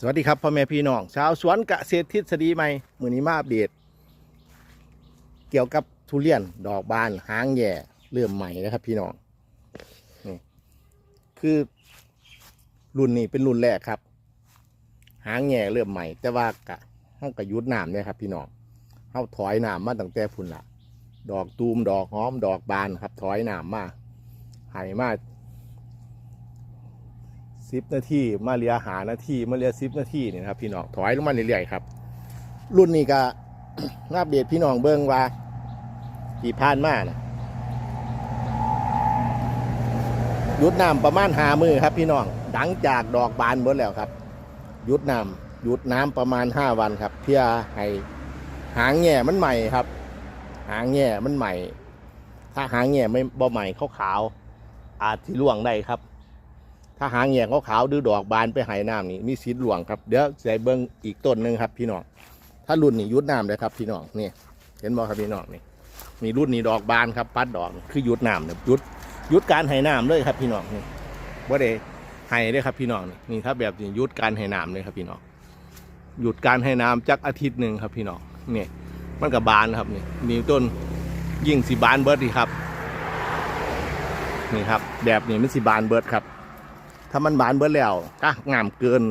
สวัสดีครับพ่อแม่พี่น้องชาวสวนเกษตรทฤษฎีใหม่มือนี้มาอัปเดต เกี่ยวกับทุเรียนดอกบานหางแย่เริ่มใหม่นะครับ พี่น้องนี่คือรุ่นนี้เป็นรุ่นแรกครับ หางแย่เริ่มใหม่ แต่ว่ากะห้องกระยุดน้ำเนี่ยครับ พี่น้องเขาถอยน้ำมาตั้งแต่พุ่นละดอกตูมดอกหอมดอกบานครับ ถอยน้ำมาหายมา สิบนาทีมาเลียหานาทีมาเลียสิบนาทีนี่นะครับพี่น้องถอยลงมาเรื่อยๆครับ รุ่นนี้ก็อัปเดพี่น้องเบิ้งว่ากี่พานมานะหยุดน้ำประมาณหามือครับพี่น้องหลังจากดอกบานหมดแล้วครับหยุดน้ำหยุดน้ำประมาณห้าวันครับ เพื่อให้หางแง่มันใหม่ครับ หางแง่มันใหม่ ถ้าหางแง่ไม่บ่ใหม่ขาวๆอาจที่ล่วงได้ครับ ถ้าหางแง่ขาวๆดื้อดอกบานไปหายน้ำนี่มีสิทธิ์ล่วงครับเดี๋ยวใส่เบิ้งอีกต้นหนึ่งครับ พี่น้องถ้ารุ่นนี้ยุดน้ำเลยครับพี่น้องนี่ เห็นบ่ครับพี่น้องนี่มีรุ่นนี้ดอกบานครับปัดดอกคือยุดน้ำเนี่ยยุดยุดการให้น้ำเลยครับพี่น้องนี่ว่าได้ให้เลยครับพี่น้องนี่นี่ถ้าแบบนี้ยุดการให้น้ำเลยครับพี่น้องหยุดการให้น้ำจักอาทิตย์หนึ่งครับพี่น้องนี่มันกับบานครับนี่นี่ต้นยิ่งสีบานเบิร์ดดีครับ นี่ครับ แบบนี้มันสีบานเบิร์ดครับ ถ้ามันบานเบิดแล้วก็งามเกิน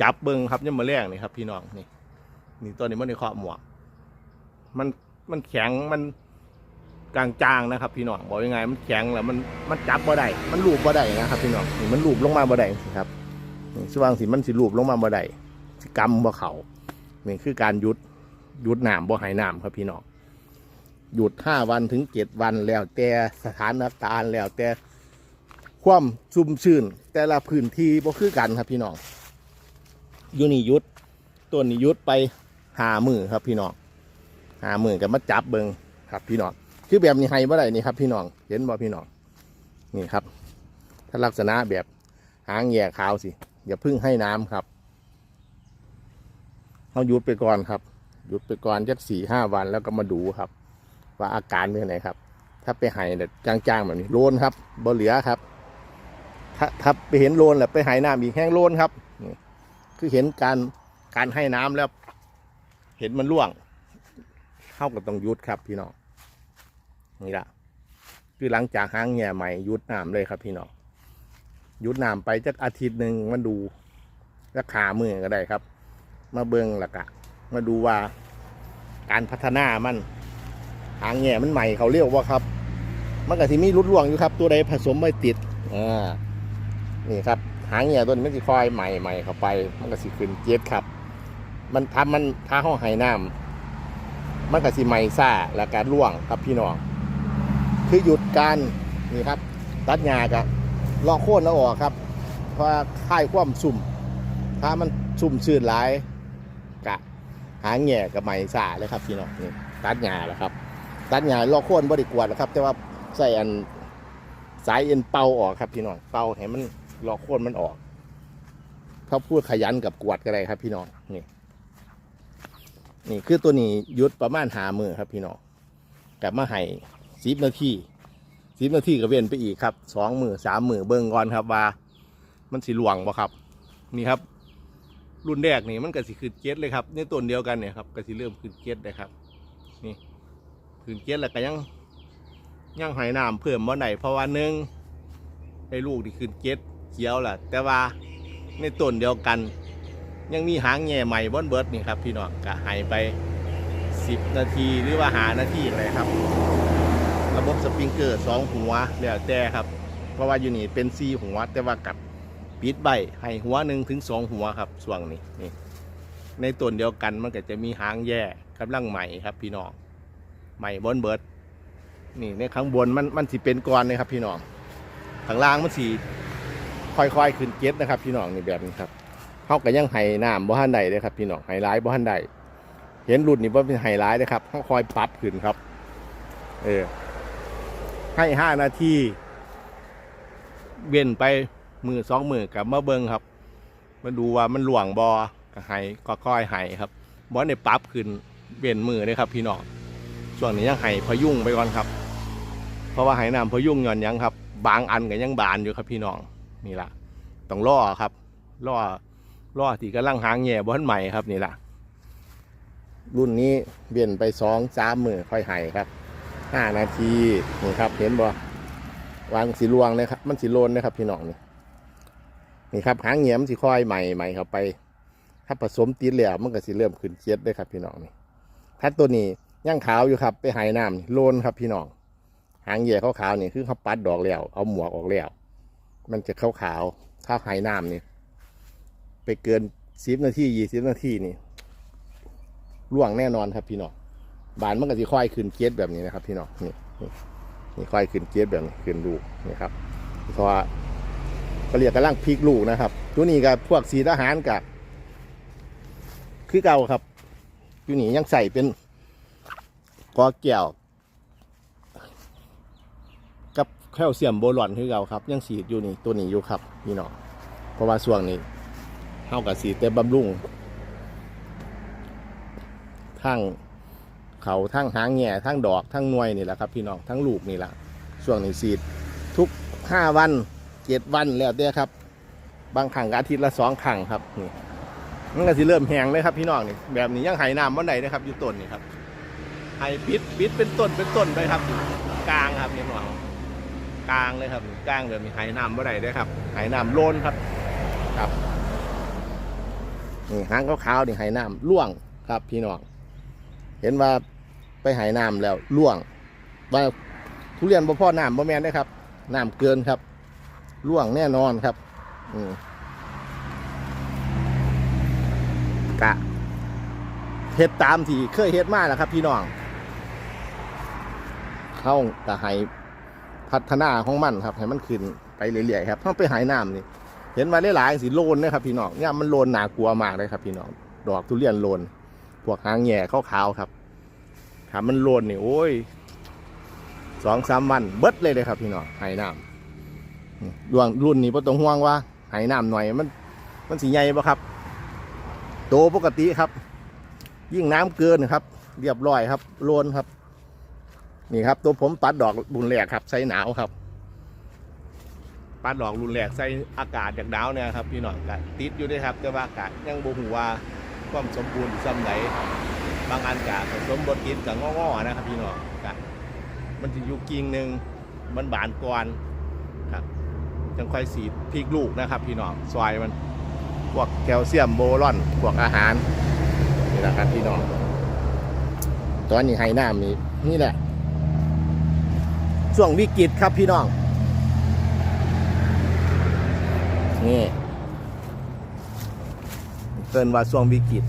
จับเบิ้งครับยังมาแรงนี่ครับ พี่น้องนี่นี่ตัวนี้มันในขอบหมวกมันมันแข็งมันกลางจางนะครับ พี่น้องบอกยังไง มันแข็งแล้วมันมันจับบ่ได้มันลูบบ่ได้นะครับ พี่น้องนี่มันลูบลงมาบ่ได้ครับนี่สว่างสิมันสิลูบลงมาบ่ได้สิกำบ่เขานี่คือการยุดยุดหน้ำบ่หายหน้ำครับพี่น้องหยุดห้าวันถึงเจ็ดวันแล้วแต่สถานการณ์แล้วแต่ ความซุ่มชื่นแต่ละพื้นที่บ่คือกันครับพี่น้องอยู่นียุดต้นนี้ยุดไปหามือครับพี่น้องหามือกับมาจับเบิงครับพี่น้องคือแบบนี้ให้บ่ได้นี่ครับพี่น้องเห็นบ่พี่น้องนี่ครับ ถ้าลักษณะแบบหางแย่ขาวสิอย่าเพึ่งให้น้ำครับเขาหยุดไปก่อนครับหยุดไปก่อนจักสี่ห้าวันแล้วก็มาดูครับ ว่าอาการเป็นไงครับ ถ้าไปให้เนี่ยจางๆแบบนี้โลนครับบ่เหลือครับ ถ้าถ้าไปเห็นโลนแหละไปให้น้ำอีกแห้งโลนครับนี่คือเห็นการการให้น้ำแล้ว เห็นมันร่วงเข้ากับต้องยุดครับพี่น้องนี่ละคือหลังจากหางแง่ใหม่ยุดน้ำเลยครับ พี่น้องยุดน้ำไปจักอาทิตย์หนึ่งมาดูราคามือก็ได้ครับ มาเบิ้งละกะ มาดูว่าการพัฒนามันหางแง่มันใหม่เขาเรียกว่าครับ มันก็ที่มีรุดร่วงอยู่ครับ ตัวใดผสมไม่ติดอ่า นี่ครับหางแง่ตัวนี้มันจะคอยใหม่ใหม่เข้าไป มันก็สิขึ้นเจ็ดครับ มันทำมันท้าห้องไห้น้ำมันก็สิใหม่ซ่าและการร่วงครับพี่น้องคือหยุดการนี่ครับ ตัดหญ้ากับลอกโค่นแล้วออกครับ เพราะว่าค่ายความสุ่ม ถ้ามันสุ่มชื่นหลายกะหางแง่กับใหม่ซ่าเลยครับพี่น้องนี่ตัดหญ้าแล้วครับ ตัดหญ้าลอกโค่นบริกวดนะครับ แต่ว่าใส่อันสายเอ็นเป่าออกครับพี่น้องเป่าให้มัน ลอกโค่นมันออกเขาพูดขยันกับกวดก็ได้ครับ พี่น้องนี่ นี่คือตัวนี้ยุดประมาณหามือครับ พี่น้องกลับมาให้สิบนาทีสิบนาทีก็เว้นไปอีกครับสองมือสามมือเบิ่งก่อนครับว่า มันสีหลวงบ่ครับ นี่ครับ รุ่นแรกนี่มันก็สิขึ้นเจ็ดเลยครับในต้นเดียวกันเนี่ยครับก็สิเริ่มขึ้นเจ็ดเลยครับ นี่ขึ้นเจ็ดแล้วก็ยังยังหายน้ำเพิ่มบ่ไหนเพราะว่าหนึ่งให้ลูกที่ขึ้นเจ็ด เขียวแหละแต่ว่าในต้นเดียวกัน ยังมีหางแง่ใหม่บนเบิร์ดนี่ครับพี่น้องก็หายไป 10 นาทีหรือว่าหานาทีอะไรครับ ระบบสปริงเกอร์สองหัวแล้วแต่ครับ เพราะว่าอยู่นี่เป็นซีหัว แต่ว่ากับปิดใบให้หัวหนึ่งถึงสองหัวครับส่วงนี้นี่ ในต้นเดียวกันมันก็จะมีหางแย่กำลังใหม่ครับ พี่น้องใหม่บนเบิร์ดนี่ในข้างบนมันมันสิเป็นก้อนเลยครับพี่น้องข้างล่างมันสี ค่อยๆขึ้นเก็ตนะครับ พี่น้องนี่แบบนี้ครับเขาก็ยังไห้น้ำบ่ทันใดเลยครับพี่น้องไฮไลท์บ่ทันใดเห็นรุ่นนี้ว่าเป็นไฮไลท์เลยครับเขาคอยปรับขึ้นครับ เออ ให้ห้านาทีเว้นไปมือสองมือกับมาเบิงครับ มาดูว่ามันหลวงบอก็ไห้ก็ค่อยไห้ครับบอในปรับขึ้นเว้นมือเลยครับ พี่น้องช่วงนี้ยังไห้พยุงไปก่อนครับ เพราะว่าไห้น้ำพยุงย่อนยังครับ บางอันก็ยังบานอยู่ครับพี่น้อง นี่ละต้องล่อครับล่อรอที่กำลังหางแง่บอนใหม่ครับนี่ละรุ่นนี้เบี่ยนไปสองสามมือค่อยไห้ครับห้านาทีนี่ครับ เห็นบ่วางสีลวงเลยครับ มันสีโลนนะครับพี่น้องนี่นี่ครับหางแง่มันสีค่อยใหม่ใหม่เข้าไป ถ้าผสมติดแล้วมันก็สิเริ่มขึ้นเจ็ดเลยครับ พี่น้องนี่ถ้าตัวนี้ย่างขาวอยู่ครับ ไปไห้น้ำโลนครับพี่น้องหางแย่ขาวๆนี่คือเขาปัดดอกแล้วเอาหมวกออกแล้ว มันจะขาวๆถ้าไห้น้ำนี่ไปเกินสิบนาทียี่สิบนาทีนี่ล่วงแน่นอนครับพี่น้องบานมันก็จะค่อยขึ้นเกตแบบนี้นะครับ พี่น้องนี่นี่ค่อยขึ้นเกตแบบนี้ขึ้นลูกนี่ครับเพราะว่าก็เรียกกำลังพลิกลูกนะครับ ตัวนี้กับพวกสีทหารกับคือเก่าครับตัวนี้ยังใส่เป็นกอแก้ว กับ แคลเซียมโบรอนคือเก่าครับ ยังสีดอยู่นี่ตัวนี้อยู่ครับพี่น้องเพราะว่าช่วงนี้เท่ากับสีเต็มบำรุงทั้งเขาทั้งหางแง่ทั้งดอกทั้งนวยนี่แหละครับ พี่น้องทั้งลูกนี่แหละช่วงนี้สีดทุกห้าวันเจ็ดวันแล้วเด้ครับ บางครั้งอาทิตย์ละสองครั้งครับนี่มันก็สิเริ่มแห้งเลยครับพี่น้องนี่แบบนี้ยังไหน้ำวันไหนนะครับอยู่ต้นนี่ครับไห้ปิดปิดเป็นต้นเป็นต้นไปครับกลางครับพี่น้อง กลางเลยครับกลางแบบนี้ไหน้ำวันไหนได้อครับไหน้ำโลนครับครับนี่หางขาวๆนี่ไหน้ำล่วงครับ พี่น้องเห็นว่าไปไหน้ำแล้วล่วงว่าทุเรียนบ่พ่อน้ำบ่แมนได้ครับน้ำเกินครับล่วงแน่นอนครับอืมกะเฮ็ดตามที่เคยเฮ็ดมาแล้วครับ พี่น้องเข้ากะให้ พัฒนาของมันครับให้มันขึ้นไปเรื่อยๆครับถ้าไปไหน้ำนี่เห็นมาหลายๆสีโลนนะครับพี่น้องเนี่ยมันโลนหนากลัวมากเลยครับพี่น้องดอกทุเรียนโลนพวกหางแง่ขาวๆครับถามมันโลนนี่โอ้ยสองสามวันเบิดเลยเลยครับพี่น้องไหน้ำดวงรุ่นนี้พอต้องห่วงว่าไหน้ำหน่อยมันมันสีใหญ่ปะครับ โตปกติครับ ยิ่งน้ำเกินครับ เรียบร้อยครับโลนครับ นี่ครับ ตัวผมตัดดอกบุญแหลกครับใส่หนาวครับปลาดอกรุนแรงใส่อากาศจากดาวเนี่ยครับพี่หน้องก็ติดอยู่ด้วยครับ แต่ว่าอากาศยังบ่หูว่าความสมบูรณ์ซ้ำไหนบางอันกะผสมบดติดกับง้อๆนะครับ พี่น้องกะมันจะอยู่กิ่งหนึ่งมันบานก่อนครับจังค่อยสีพริกลูกนะครับ พี่น้องซอยมันพวกแคลเซียมโบรอนพวกอาหารนี่แหละครับพี่น้องตอนนี้ไฮน้ำนี่นี่แหละ ช่วงวิกฤตครับพี่น้อง นี่เตือนว่าช่วงวิกฤต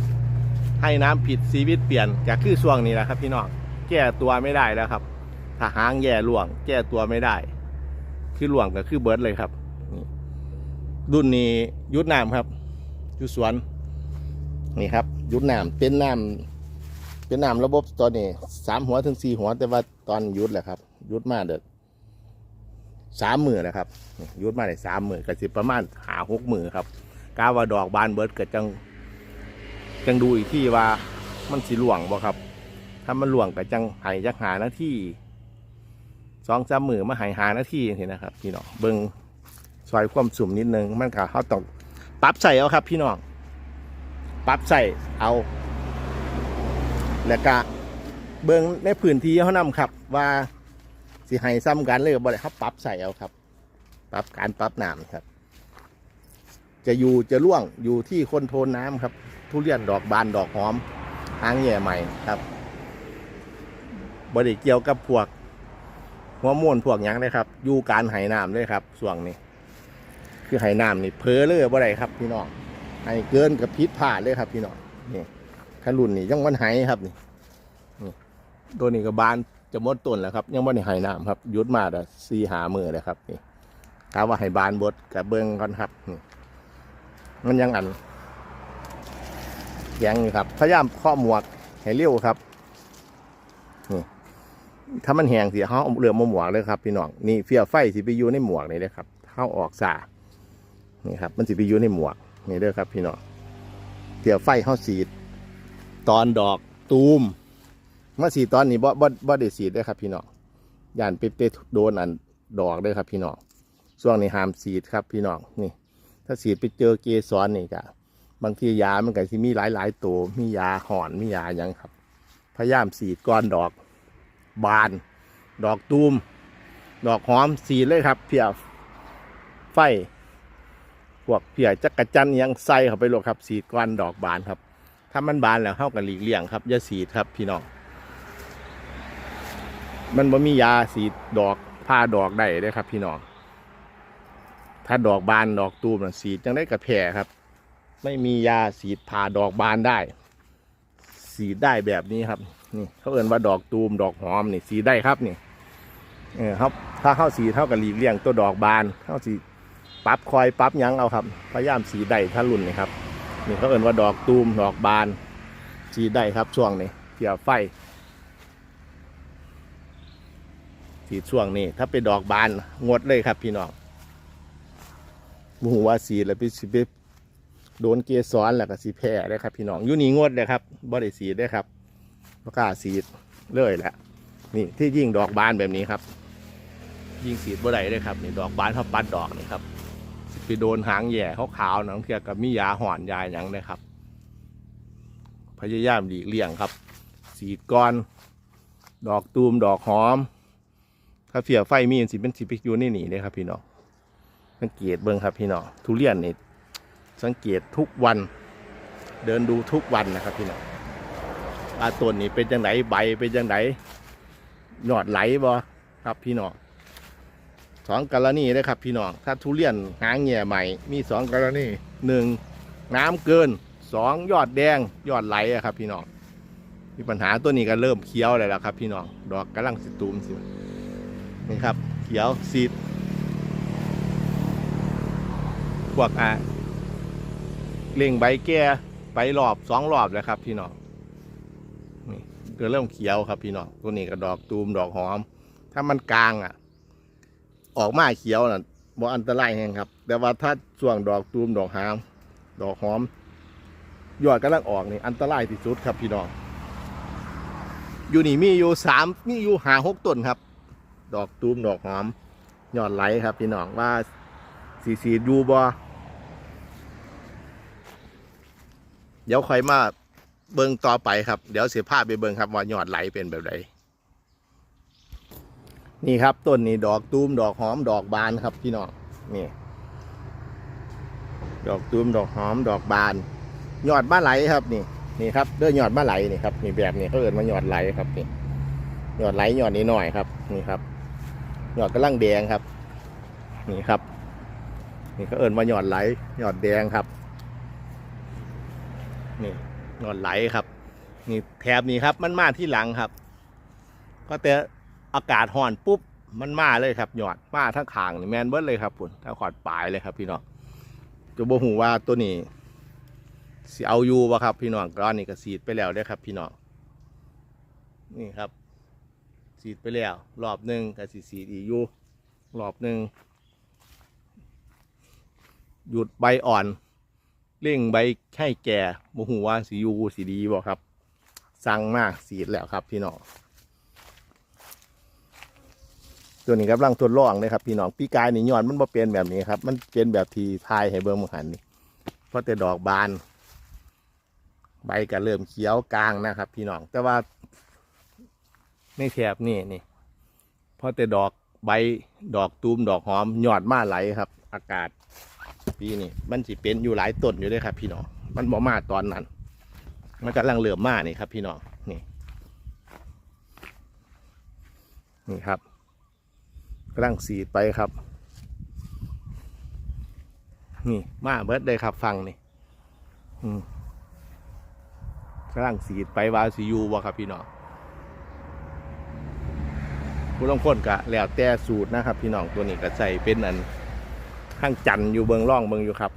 ให้น้ำผิดชีวิตเปลี่ยนจากคือช่วงนี้แหละครับ พี่น้องแก้ตัวไม่ได้แล้วครับถ้าหางแย่ล่วง แก้ตัวไม่ได้ คือล่วงก็คือเบิร์ดเลยครับนี่รุ่นนี้ยุดน้ำครับยู่สวนนี่ครับ ยุดน้ำเป็นน้ำเป็นน้ำระบบตอนนี้สามหัวถึงสี่หัวแต่ว่าตอนยุดแหละครับ ยุดมาเด็ดสามหมื่นนะครับยุดมาได้สามหมื่นกับสิบประมาณหาหกหมื่นครับกาว่าดอกบานเบิร์ดเกิดจังจังดูอีกที่ว่ามันสีหลวงบ่ครับ ถ้ามันหลวงกับจังหายจักหาหน้าที่สองสามหมือมาหายหาหน้าที่เห็นนะครับ พี่น้องเบิงซอยความสุ่มนิดนึงมันก็เขาต้องปรับใส่เอาครับ พี่น้องปรับใส่เอา แล้วก็เบิ้งในพื้นที่เขานำครับว่า สิให้ซ้ำกันเลยบ่ได้เขาปรับใส่เอาครับ ปรับการปรับน้ำครับ จะอยู่จะร่วงอยู่ที่คนโทนน้ำครับ ทุเรียนดอกบานดอกหอมหางแย่ใหม่ครับบริเกี่ยวกับพวก หัวม่วนพวกยังเลยครับ อยู่การไหน้ำเลยครับส่วงนี้ คือไหน้ำนี่เพอเลยบ่ได้ครับ พี่น้องให้เกินกับพิษผ่าเลยครับ พี่น้องนี่ขรุ่นนี่ยังมันไหครับนี่นี่ตัวนี้ก็บาน จะมดต้นแล้วครับ ยังไม่ได้ไหน้ำครับยุดมาแต่ซีหามือเลยครับนี่ถามว่าให้บานบดกับเบิ้งก่อนครับนี่มันยังอันแยงอยู่ครับพยายามข้อหมวกให้เร็วครับนี่ถ้ามันแห้งสิเขาเอาเรือมาหมวกเลยครับพี่น้องนี่เฟียไฟสิไปอยู่ในหมวกนี่เลยครับเข้าออกสานี่ครับ มันสิไปอยู่ในหมวกนี่เด้อครับ พี่น้องเฟียไฟเขาสีดตอนดอกตูม มาสีตอนนี้บ่บ่บ่ได้สีดเด้ครับพี่น้องย่านไปไปโดนอันดอกเด้ครับพี่น้องช่วงนี้ห้ามสีดครับพี่น้องนี่ ถ้าสีดไปเจอเกสรนี่ก็บางทียามันก็สิมีหลายหลายๆตัวมียาหอนมียาหยังครับ พยายามสีดก้อนดอก บาน ดอกตูม ดอกหอมสีดเลยครับ เพียไฟพวกเพียจักระจันยังใส่เข้าไปโลดครับ สีดก้อนดอกบานครับ ถ้ามันบานแล้วเข้ากันหลีกเลี่ยงครับอย่าสีดครับพี่น้อง มันบ่มียาสีดอกผ้าดอกได้เด้อครับ พี่น้อง ถ้าดอกบานดอกตูมสีจังได้กระแผ่ครับ ไม่มียาสีผ่าดอกบานได้ สีได้แบบนี้ครับ นี่เขาเอ่นว่าดอกตูมดอกหอมนี่สีได้ครับนี่เออครับ ถ้าเข้าสีเท่ากับหลีกเลี่ยงตัวดอกบานเข้าสีปรับคอยปรับยั้งเอาครับพยายามสีได้ถ้ารุ่นนี่ครับนี่เขาเอ่นว่าดอกตูมดอกบาน สีได้ครับช่วงนี้เกี่ยวไฟ สีช่วงนี้ถ้าเป็นดอกบานงดเลยครับพี่น้องบูหัวาสีแล้วพี่สิไปโดนเกสรแล้วก็สีแพ้เลยครับพี่น้องอยู่นี่งดเลยครับบ่ได้สีได้ครับประกล้าสีเลยแหละนี่ที่ยิ่งดอกบานแบบนี้ครับ ยิ่งสีดบ่ได้เลยครับนี่ดอกบานเขาปัดดอกนี่ครับไปโดนหางแย่ขาวๆหนังเทียกับมียาห่อนยาหยังเลยครับ พยายามหลีกเลี่ยงครับ สีก้อน ดอกตูมดอกหอม ถ้าเสียไฟมีอันสิเป็นสิไปอยู่ในี่นี่เลยครับพี่น้องสังเกตเบิ่งครับพี่น้องทุเรียนนี่สังเกตทุกวัน เดินดูทุกวันนะครับพี่น้องว่าต้นนี่เป็นจังไหนใบเป็นจังไหนยอดไหลบ่ครับพี่น้องสองกรณีเลยครับพี่น้องถ้าทุเรียนหางแง่ใหม่มีสองกรณีหนึ่งน้ำเกินสองยอดแดงยอดไหลอะครับพี่น้องมีปัญหาตัวนี้ก็เริ่มเคี้ยวเลยแล้วครับ พี่น้องดอกกำลังสิตูมสิ นี่ครับ เขียวสีดพวกอะเล่งใบแก่ใบรอบสองรอบแล้วครับ พี่น้องนี่ก็เริ่มเขียวครับพี่น้องตัวนี้ก็ดอกตูมดอกหอม ถ้ามันกลางอะ ออกมาเขียวน่ะบ่อันตรายแฮงครับ แต่ว่าถ้าช่วงดอกตูมดอกหางดอกหอมยอดกำลังออกนี่อันตรายที่สุดครับพี่น้องอยู่นี่มีอยู่สามมีอยู่หาหกต้นครับ ดอกตูมดอกหอมยอดไหลครับพี่น้องว่าสีสีดูบ่เดี๋ยวค่อยมาเบิ่งต่อไปครับ เดี๋ยวเสียภาพไปเบิ่งครับว่ายอดไหลเป็นแบบใดนี่ครับต้นนี้ดอกตูมดอกหอมดอกบานครับพี่น้องนี่ดอกตูมดอกหอมดอกบาน ยอดมะไหลครับนี่นี่ครับเด้อยอดมะไหลนี่ครับนี่แบบนี้เขาเอิ้นว่ายอดไหลครับนี่ยอดไหลยอดนี้หน่อยครับ นี่ครับ หยอดกำลังแดงครับ นี่ครับ นี่เขาเอิ้นว่ายอดไหลหยอดแดงครับ นี่หยอดไหลครับ นี่แถบนี้ครับ มันมาที่หลังครับ ก็แต่อากาศห่อนปุ๊บมันมาเลยครับหยอดมาทั้งขางนี่แมนเบิร์ดเลยครับปุ่นถ้าขอดปลายเลยครับพี่น้องจะบอกหูว่าตัวนี้สิเอาอยู่วะครับ พี่น้องก้อนนี้ก็สีดไปแล้วได้ครับ พี่น้องนี่ครับ สีดไปแล้วรอบหนึ่งกับสีสีดอีกอยู่รอบหนึ่งหยุดใบอ่อนเร่งใบแค่แก่โมหูว่าสีอยูสีดีบ่ครับ สั่งมากสีดแล้วครับพี่น้องตัวนี้กำลังทดลองเลยครับพี่น้องปีกายนี่ย้อนมันบ่เป็นแบบนี้ครับ มันเป็นแบบทีทายให้เบิ่งมหันนี่เพราะแต่ดอกบาน ใบก็เริ่มเขียวกลางนะครับ พี่น้องแต่ว่า ในแถบนี่นี่เพราะแต่ดอกใบดอกตูมดอกหอมยอดมาไหลครับ อากาศ ปีนี้มันสิเป็นอยู่หลายต้นอยู่ด้วยครับ พี่น้องมันบ่มาตอนนั้น มันกำลังเริ่มมานี่ครับ พี่น้องนี่ นี่ครับกำลังสีไปครับ นี่มาเบิดเลยครับฟังนี่กำลังสีไปวาซียูบ่ครับพี่น้อง ผู้ลงคนกะแล้วแต่สูตรนะครับ พี่น้องตัวนี้ก็ใส่เป็นอันข้างจันทร์อยู่เบิงร่องเบิงอยู่ครับ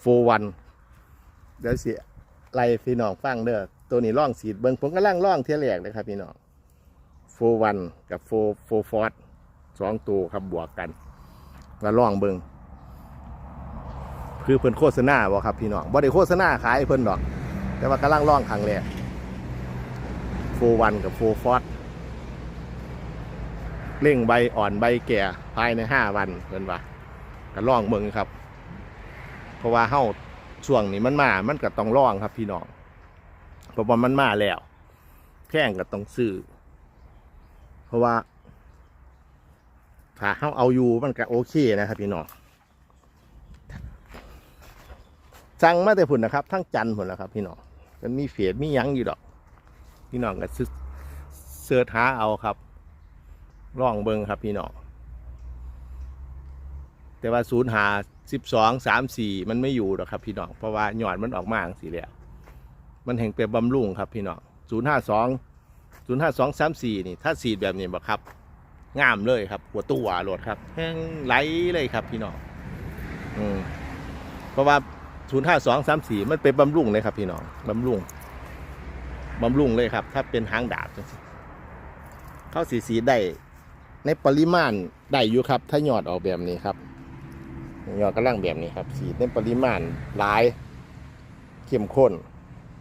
โฟวันเดี๋ยวสิไล่พี่น้องฟังเด้อตัวนี้ร่องสีดเบิงผมก็ล่างร่องเทียแรกเลยครับพี่น้องโฟวันกับโฟโฟฟอสสองตัวครับบวกกันแล้วร่องเบิงคือเพิ่นโฆษณาบ่ครับพี่น้องบ่ได้โฆษณาขายเพิ่นดอก แต่ว่ากำลังร่องครั้งแรก โฟวันกับโฟฟอสเร่งใบอ่อนใบแก่ภายในห้าวันเพิ่นว่าก็ล่องเบิ่งครับ เพราะว่าเฮาช่วงนี้มันมา มันก็ต้องล่องครับพี่น้องเพราะว่ามันมาแล้วแพงก็ต้องซื้อ เพราะว่าถ้าเฮาเอาอยู่มันก็โอเคนะครับพี่น้องสั่งมาแต่ผุนนะครับ ทั้งจันผุนนะครับ พี่น้องมันมีเฟียดมียั้งอยู่ดอก พี่น้องก็ซื้อเสิร์ชหาเอาครับลองเบิงครับพี่น้องแต่ว่าศูนย์หาสิบสองสามสี่มันไม่อยู่หรอกครับพี่น้องเพราะว่าหยอดมันออกมาจังสีแล้วมันแห่งเป็นบำรุงครับพี่น้องศูนย์ห้าสองศูนย์ห้าสองสามสี่นี่ ถ้าสีดแบบนี้บ่ครับงามเลยครับ หัวตู้หวโหลดครับแห้งไหลเลยครับพี่น้องอืมเพราะว่าศูนย์ห้าสองสามสี่มันเป็นบำรุงเลยครับพี่น้องบำรุง บำรุงเลยครับ ถ้าเป็นหางดาบเข้าสีสีได้ในปริมาณได้อยู่ครับ ถ้าหยอดออกแบบนี้ครับยอดกระลังแบบนี้ครับ สีในปริมาณหลายเข้มข้น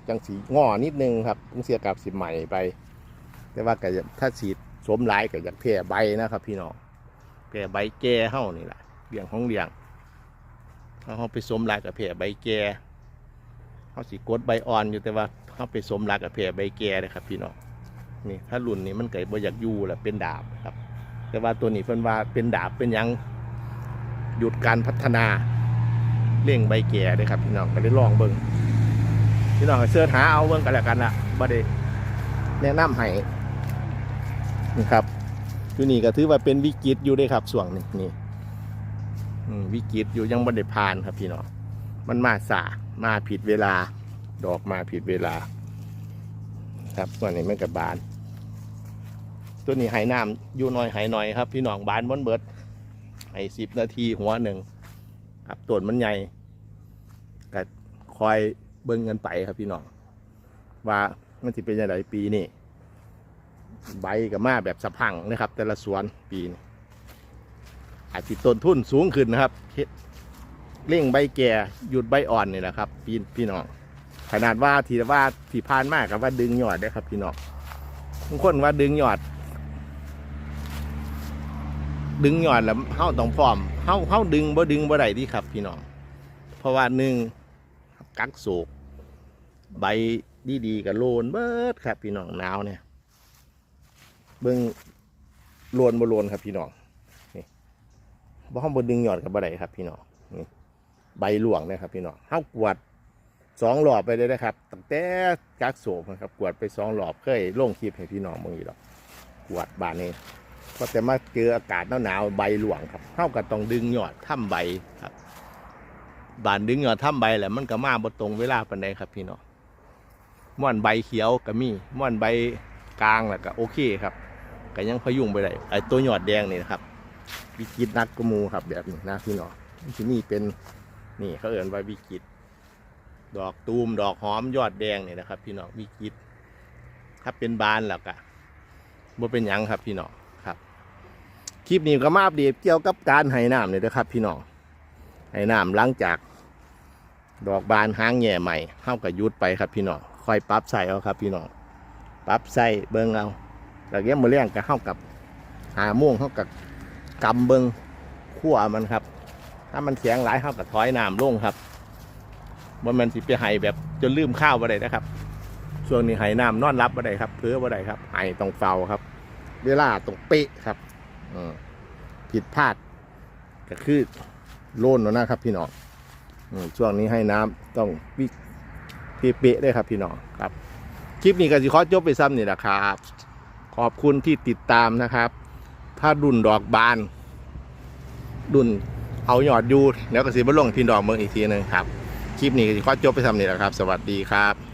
จังสีง่อนิดนึงครับต้องเสียกับสีใหม่ไป แต่ว่าก็ถ้าสีสวมหลายก็อยากแพร่ใบนะครับ พี่น้องแพร่ใบแก่เฮ้านี่แหละเลี้ยงของเลี้ยงเอาเขาไปสวมหลายกับแพร่ใบแก่ เขาสีกดใบอ่อนอยู่แต่ว่าเขาไปสมหลายกับแพร่ใบแก่เลยครับ พี่น้องนี่ถ้ารุ่นนี้มันเกิดบ่อยากยู่แหละเป็นดาบครับ แต่ว่าตัวนี้เพิ่นว่าเป็นดาบเป็นยังหยุดการพัฒนาเร่งใบแก่เลยครับ พี่น้องก็ได้ลองเบิ่งพี่น้องเสิร์ชหาเอาเบิ่งกันแล้วกันละบ่ได้แนะนำให้นี่ครับอยู่นี่ก็ถือว่าเป็นวิกฤตอยู่เด้ครับส่วงนี้นี่วิกฤตอยู่ยังบ่ได้ผ่านครับพี่น้องมันมาสา มาผิดเวลา ดอกมาผิดเวลา ครับส่วนนี้มันกับบาน ตัวนี้ไหน้ำอยู่หน่อยไหหน่อยครับ พี่น้องบานบนเบิดไอ้สิบนาทีหัวหนึ่งครับต้นมันใหญ่ก็คอยเบิ่งเงินไปครับพี่น้อง ว่ามันจะเป็นยังไงปีนี้ใบกับมาแบบสะพังนะครับ แต่ละสวนปีนี้อาจจะต้นทุนสูงขึ้นนะครับ เร่งใบแก่หยุดใบอ่อนนี่แหละครับ พี่พี่น้องขนาดว่าทีว่าทีพานมากกับว่าดึงยอดได้ครับ พี่น้องบางคนว่าดึงยอด ดึงยอดแล้วเฮาต้องพร้อมเฮาเฮาดึงบ่ดึงบ่ได้ที่ครับ พี่น้องเพราะว่าหนึ่งกักโศกใบดีๆกับโลนเบิดครับ พี่น้องหนาวเนี่ยเบิ่งโลนบ่โลนครับ พี่น้องนี่บ่เฮาบ่ดึงยอดกับบ่ได้ครับ พี่น้อง ใบหลวงนะครับพี่น้องเฮากวดสองรอบไปเลยนะครับตั้งแต่กักโศกนะครับ กวดไปสองรอบเคยลงคลิปให้พี่น้องเบิ่งอยู่ดอกกวดบานนี้ก็แต่มาเจออากาศหนาวๆใบหลวงครับเท่ากับต้องดึงยอดถ้ำใบครับบานดึงยอดถ้ำใบแหละมันก็มาบ่ตรงเวลาปานใดครับพี่น้องม่วนใบเขียวก็มีม่วนใบกลางแหละก็โอเคครับก็ยังพยุงไปได้ไอตัวยอดแดงนี่นะครับวิกิตนักกมูครับแบบนี้นะพี่น้องที่นี่เป็น นี่เขาเอ่นว่าวิกิตดอกตูมดอกหอมยอดแดงนี่นะครับ พี่น้องวิกิตถ้าเป็นบานแล้วก็บ่เป็นยังครับพี่น้องครับ คลิปนี้ก็มาอัปเดตเกี่ยวกับการให้น้ำเลยนะครับ พี่น้องให้น้ำหลังจาก ดอกบานหางแง่ใหม่เข้ากับยุดไปครับพี่น้องคอยปรับใส่เอาครับ พี่น้องปรับใส่เบิ้งเอาแล้วเงี้ยมือเลี้ยงก็เข้ากับหาม่วงเข้ากับกำเบิ้งขั้วมันครับ ถ้ามันเสียงหลายเข้ากับถอยน้ำลงครับว่ามันสิไปไห้แบบจนลืมข้าวบ่ได้นะครับ ช่วงนี้ไห้น้ำนอนรับบ่ได้ครับ เพื่อบ่ได้ครับไห้ต้องเฝ้าครับ เวลาต้องเป๊ะครับอผิดพลาดก็คือโล่นแล้วนะครับ พี่น้องช่วงนี้ให้น้ำต้องวิเป๊ะๆด้วยครับ พี่น้องครับ คลิปนี้ก็สิขอจบไปซ้ำนี่แหละครับ ขอบคุณที่ติดตามนะครับ ถ้าดุนดอกบาน ดุน เอาหยอดยูแล้วก็สีบลงพี่ดอกเมืองอีกทีหนึ่งครับ คลิปนี้ก็จบไปทำนี่แหละครับ สวัสดีครับ